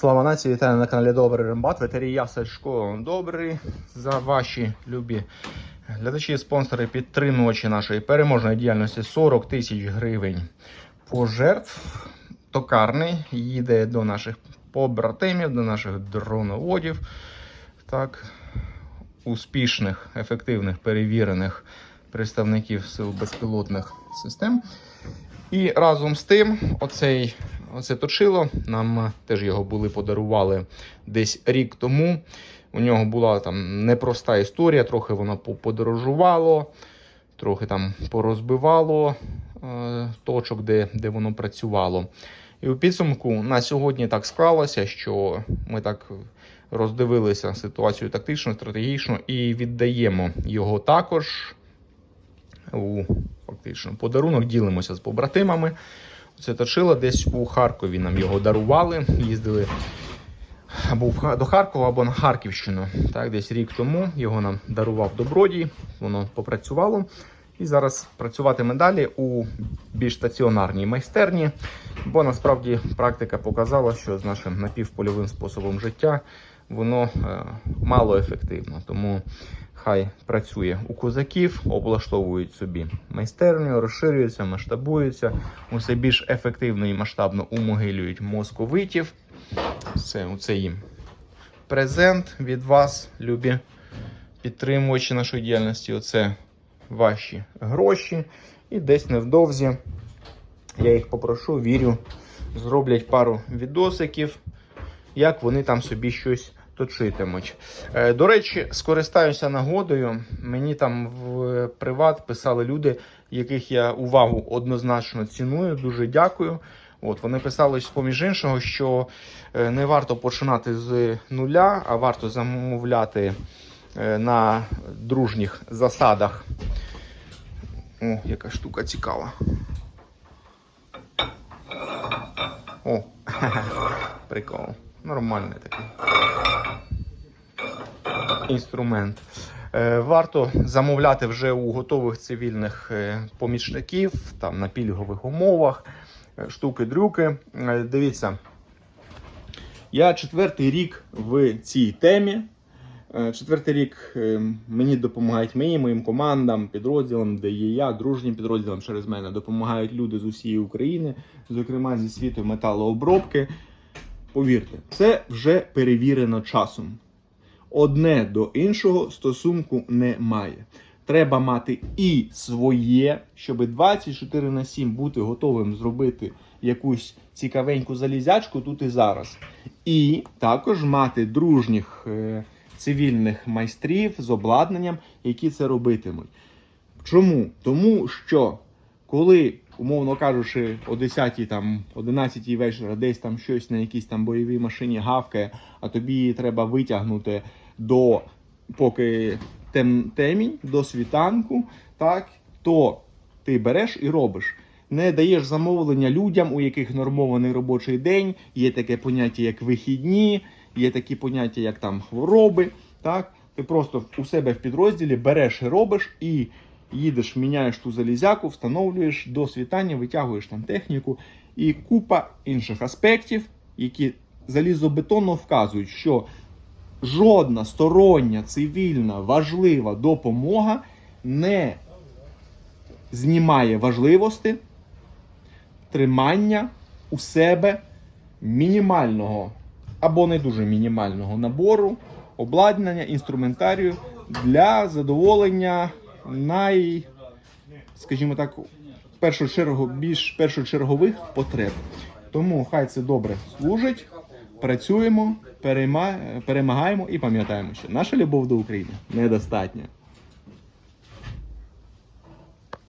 Слава нації, вітаю на каналі Добрий Рембат. Ветерія Сашко Добрий за ваші любі глядачі спонсори підтримувачі нашої переможної діяльності 40 тисяч гривень пожертв. Токарний їде до наших побратимів, до наших дроноводів. Так, успішних, ефективних, перевірених представників сил безпілотних систем. І разом з тим, оцей, оце точило, нам теж його були подарували десь рік тому. У нього була там непроста історія, трохи воно по- подорожувало, трохи там порозбивало е, точок, де, де воно працювало. І у підсумку на сьогодні так склалося, що ми так роздивилися ситуацію тактично, стратегічно і віддаємо його також у фактично подарунок. Ділимося з побратимами. Це точило десь у Харкові. Нам його дарували. Їздили або до Харкова, або на Харківщину. Так, десь рік тому його нам дарував Добродій. Воно попрацювало. І зараз працюватиме далі у більш стаціонарній майстерні, бо насправді практика показала, що з нашим напівпольовим способом життя воно е, мало ефективно. Тому хай працює у козаків, облаштовують собі майстерню, розширюються, масштабуються, усе більш ефективно і масштабно умогилюють московитів. Це, це їм презент від вас, любі підтримувачі нашої діяльності. Оце ваші гроші. І десь невдовзі я їх попрошу, вірю, зроблять пару відосиків, як вони там собі щось точитимуть. Е, До речі, скористаюся нагодою. Мені там в приват писали люди, яких я увагу однозначно ціную. Дуже дякую. От вони писали поміж іншого, що е, не варто починати з нуля, а варто замовляти е, на дружніх засадах. О, яка штука цікава. О, прикол. Нормальний такий інструмент. Е, Варто замовляти вже у готових цивільних е, помічників, там на пільгових умовах, е, штуки-дрюки. Дивіться, я четвертий рік в цій темі. Четвертий рік мені допомагають мені, моїм командам, підрозділам, де є я, дружнім підрозділам через мене допомагають люди з усієї України, зокрема зі світу металообробки. Повірте, це вже перевірено часом. Одне до іншого стосунку немає. Треба мати і своє, щоб 24 на 7 бути готовим зробити якусь цікавеньку залізячку тут і зараз. І також мати дружніх е, цивільних майстрів з обладнанням, які це робитимуть. Чому? Тому що коли, умовно кажучи, о 10 там, 11 вечора десь там щось на якійсь там бойовій машині гавкає, а тобі треба витягнути до поки тем, темінь, до світанку, так, то ти береш і робиш. Не даєш замовлення людям, у яких нормований робочий день, є таке поняття, як вихідні, є такі поняття, як там хвороби. Так? Ти просто у себе в підрозділі береш і робиш, і їдеш, міняєш ту залізяку, встановлюєш до світання, витягуєш там техніку і купа інших аспектів, які залізобетонно вказують, що жодна стороння, цивільна, важлива допомога не знімає важливості тримання у себе мінімального або не дуже мінімального набору, обладнання, інструментарію для задоволення най, скажімо так, чергу, більш першочергових потреб. Тому хай це добре служить. Працюємо, переймаємо і пам'ятаємо, що наша любов до України недостатня.